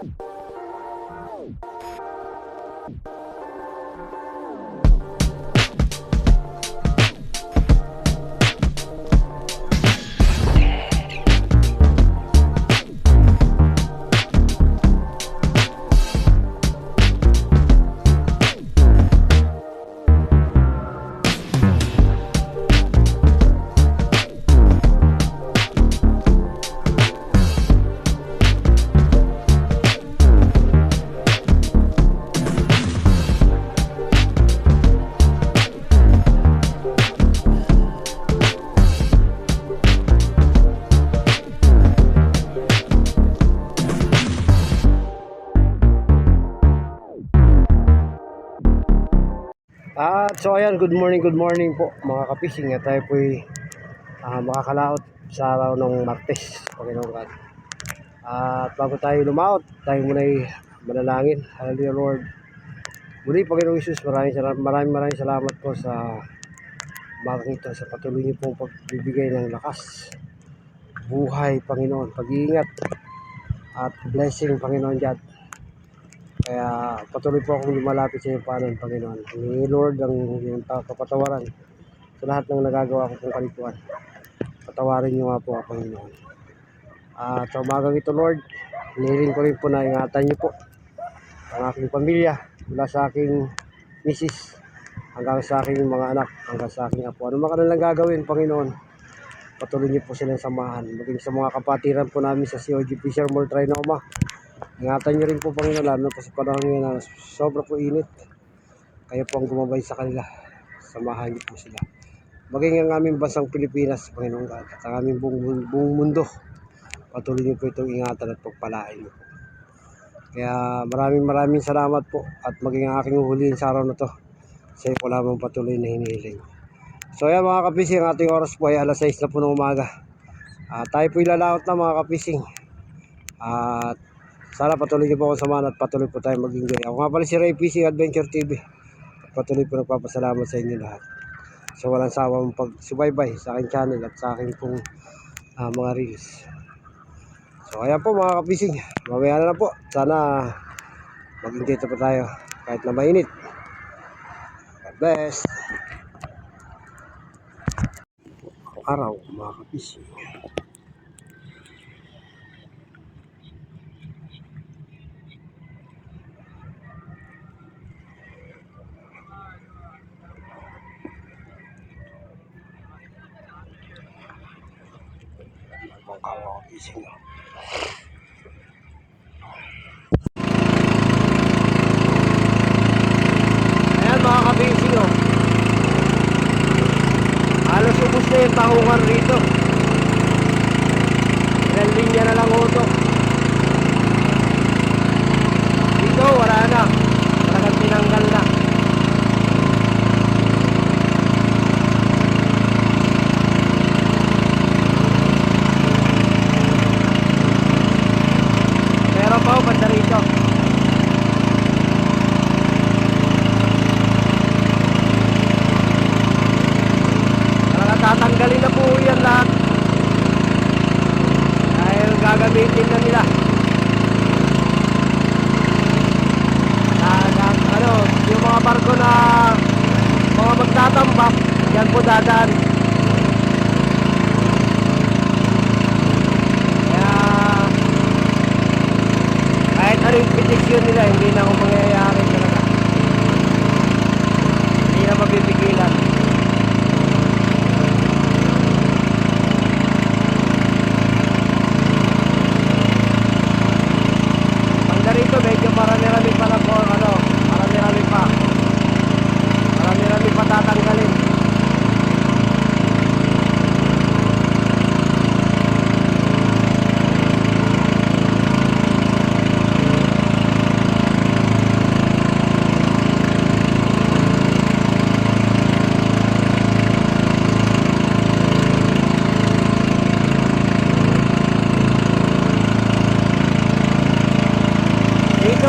At ayan, good morning, good morning po mga kapising. At tayo po'y ah, makakalaot sa araw ng Martes, Panginoon God. At bago tayo lumaot, tayo muna'y manalangin. Hallelujah Lord. Muli Panginoong Isus, maraming salamat, maraming maraming salamat po sa umagang ito, sa patuloy niyo pong pagbibigay ng lakas, buhay, Panginoon, pag-iingat, at blessing, Panginoon God. Kaya patuloy po akong lumalapit sa iyong panan, Panginoon. Humingi Lord ang iyong ta- kapatawaran sa lahat ng nagagawa ko pong kalituan. Patawarin niyo nga po Panginoon. At sa umagang ito, Lord, hinihiling ko rin po na ingatan niyo po ang aking pamilya mula sa aking misis hanggang sa aking mga anak, hanggang sa aking apo. Ano man kanilang gagawin, Panginoon, patuloy niyo po silang samahan. Maging sa mga kapatiran po namin sa COG Fishermore Trinoma. Ingatan niyo rin po Panginoon lalo po sa panahon ngayon na sobra po init. Kayo po ang gumabay sa kanila. Samahan niyo po sila. Maging ang aming bansang Pilipinas, Panginoon God, at ang aming buong, buong mundo. Patuloy niyo po itong ingatan at pagpalain niyo. Kaya maraming maraming salamat po at maging ang aking huhulihin sa araw na to. Sa iyo po lamang patuloy na hinihiling. So ayan mga kapising, ating oras po ay alas 6 na po ng umaga. Ah, tayo po ilalaot na mga kapising. At sana patuloy niyo po akong samahan at patuloy po tayo mag-enjoy. Ako nga pala si Ray Fishing Adventure TV. At patuloy po nagpapasalamat sa inyo lahat. So walang sawang pagsubaybay sa aking channel at sa aking pong ah, mga reels. So ayan po mga kapising. Mamaya na lang po. Sana mag-enjoy po tayo kahit na mainit. God bless. Araw mga kapising.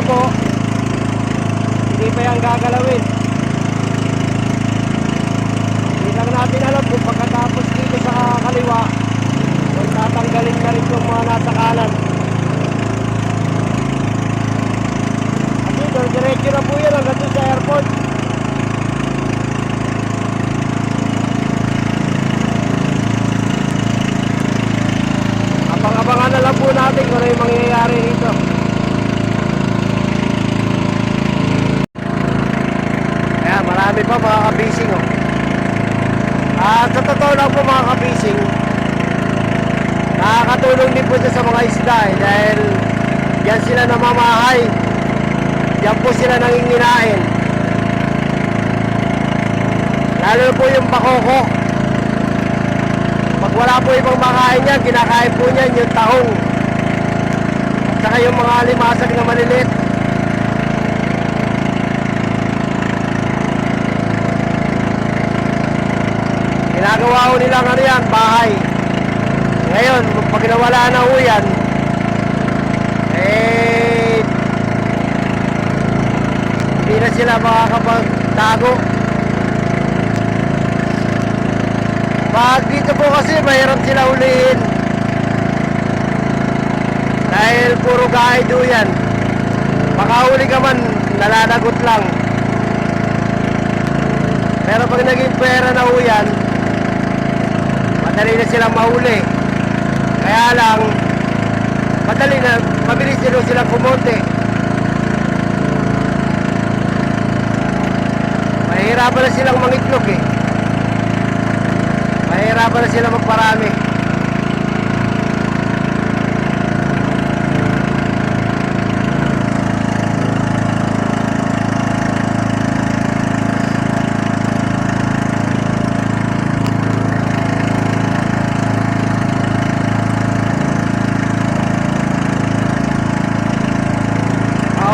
po. Hindi pa yan gagalawin. Hindi lang natin alam kung pagkatapos dito sa kaliwa kung tatanggalin na rin yung mga nasa kanan. At dito diretso na po yan hanggang doon sa airport. Abang-abangan na lang po natin kung ano yung mangyayari dito. Marami pa mga kabising oh. At sa totoo lang po mga kabising, nakakatulong din po siya sa mga isda eh, dahil yan sila namamahay. Yan po sila nanginginain. Lalo po yung bakoko. Pag wala po ibang makain yan, kinakain po niyan yung tahong. At saka yung mga limasag na maliliit. Ginagawa ko nilang ano yan, bahay. Ngayon, pag nawala na ho yan, eh, hindi na sila makakapagtago. Pag dito po kasi mahirap sila ulihin. Dahil puro guide ho yan. Makahuli ka man, nalalagot lang. Pero pag naging pera na ho yan, madali na silang mahuli. Kaya lang, madali na, mabilis din silang kumonte. Mahirapan na silang mangitlog eh. Mahirapan na sila magparami.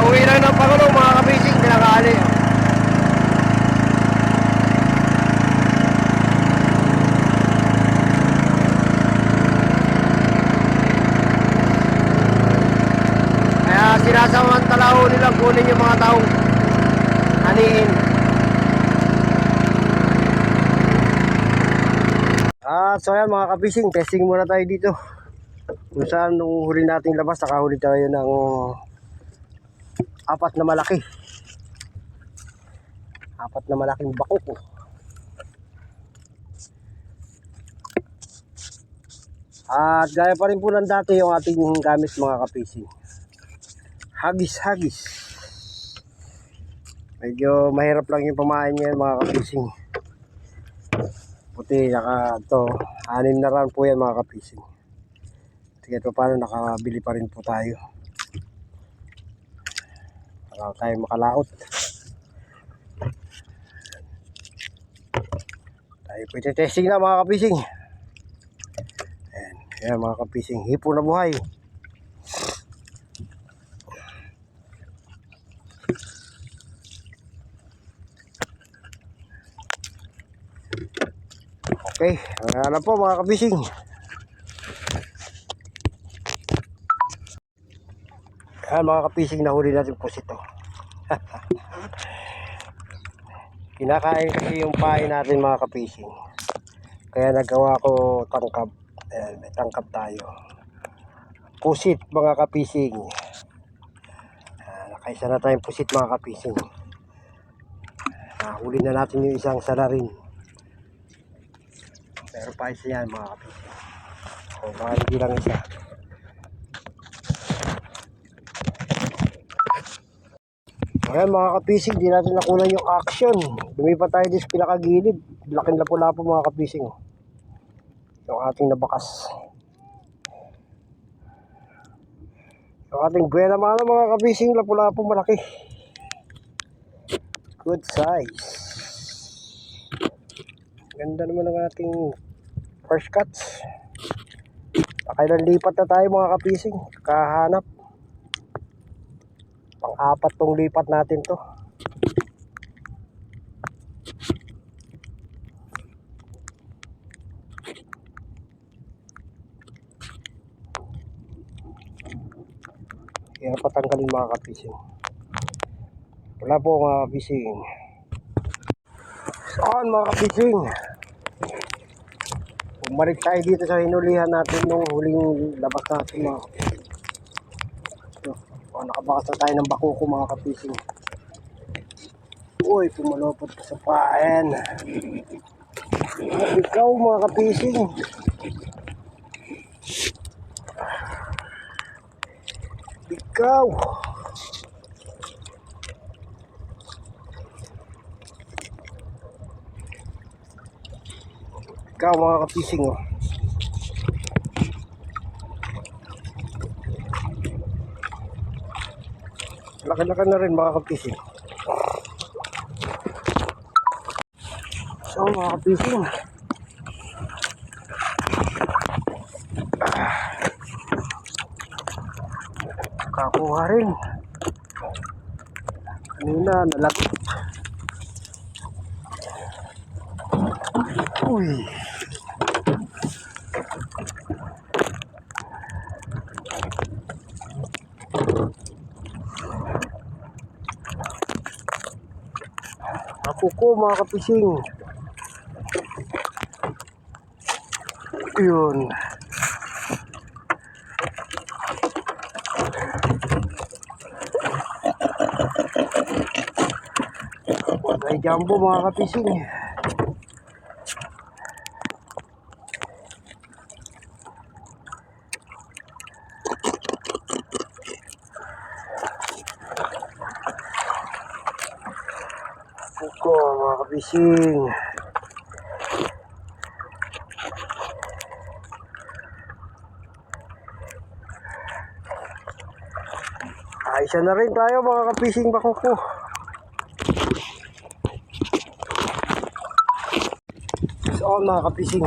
Pauwi lang ng Pangulo mga kabising, pinakaali. Kaya sinasamantala ho nilang kunin yung mga taong anihin. Ah, so ayan mga kabising, testing muna tayo dito. Kung saan nung huli nating labas, nakahuli tayo ng apat na malaki. Apat na malaking bakoko. At gaya pa rin po ng dati yung ating gamit mga kapising. Hagis-hagis. Medyo mahirap lang yung pamain niya mga kapising. Puti, naka to, anim na round po yan mga kapising. Sige pa paano nakabili pa rin po tayo. Para tayo makalaot. Tayo po testing na mga kapising. Ayan, ayan mga kapising. Hipo na buhay. Okay, ayan na po mga kapising. Ayan mga kapising, nahuli natin po ito. Kinakain kasi yung pain natin mga kapising. Kaya nagawa ko tangkap. Ayan, may tangkap tayo. Pusit mga kapising. Ayan, nakaisa na tayong pusit mga kapising. Nahuli na natin yung isang salarin. Pero pa isa yan mga kapising. O baka hindi lang isa. Ayan mga kapising, di natin nakunan yung action. Lumipat tayo dito sa pinakagilid. Laking lapo-lapo mga kapising. Yung ating nabakas. Yung ating buena mana mga kapising, lapo-lapo malaki. Good size. Ganda naman ng ating first cuts. Pakailan lipat na tayo mga kapising. Kahanap. Pang-apat tong lipat natin to. Kaya patanggalin mga kapising. Wala po mga kapising. Saan mga kapising? Bumalik tayo dito sa hinulihan natin nung huling labas natin mga kapising. So, oh, nakabakas na tayo ng bakuko mga kapising. Uy, pumalopot pa sa paen. Ikaw mga kapising. Ikaw. Ikaw mga kapising oh. Laki-laki na rin mga kapising. So mga kapising. Kakuha rin. Kanina nalagot. Uy. Ako ko mga kapising. Yun. Ay jumbo mga kapising. Mga kapising. Ayos na rin tayo mga kapising bakuko. So mga kapising.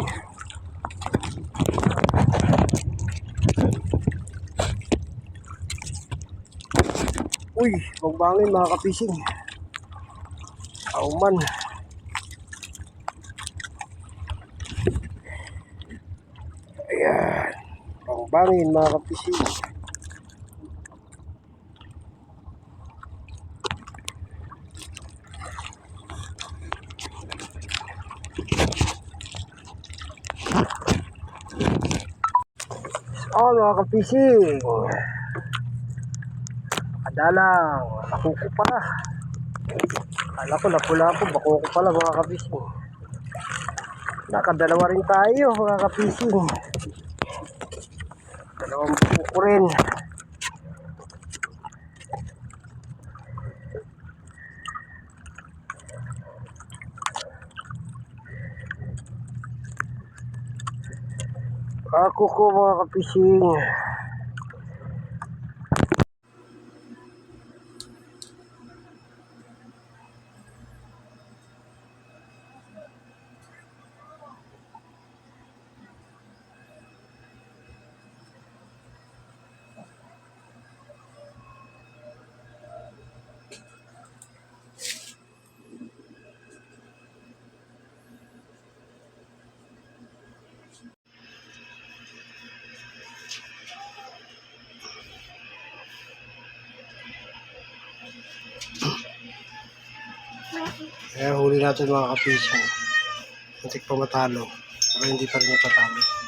Uy, magbangin mga kapising. Auman. Ayan. Pangbangin mga kapising. Oh, mga kapising. Adalang. Ako ko pala. Kala ko napula ako. Bako ko pala mga kapising. Nakadalawa rin tayo mga kapising. Dalawang buko rin. Ako ko mga kapising. Kaya huli natin mga kapising. Muntik pa matalo. Pero hindi pa rin natatalo.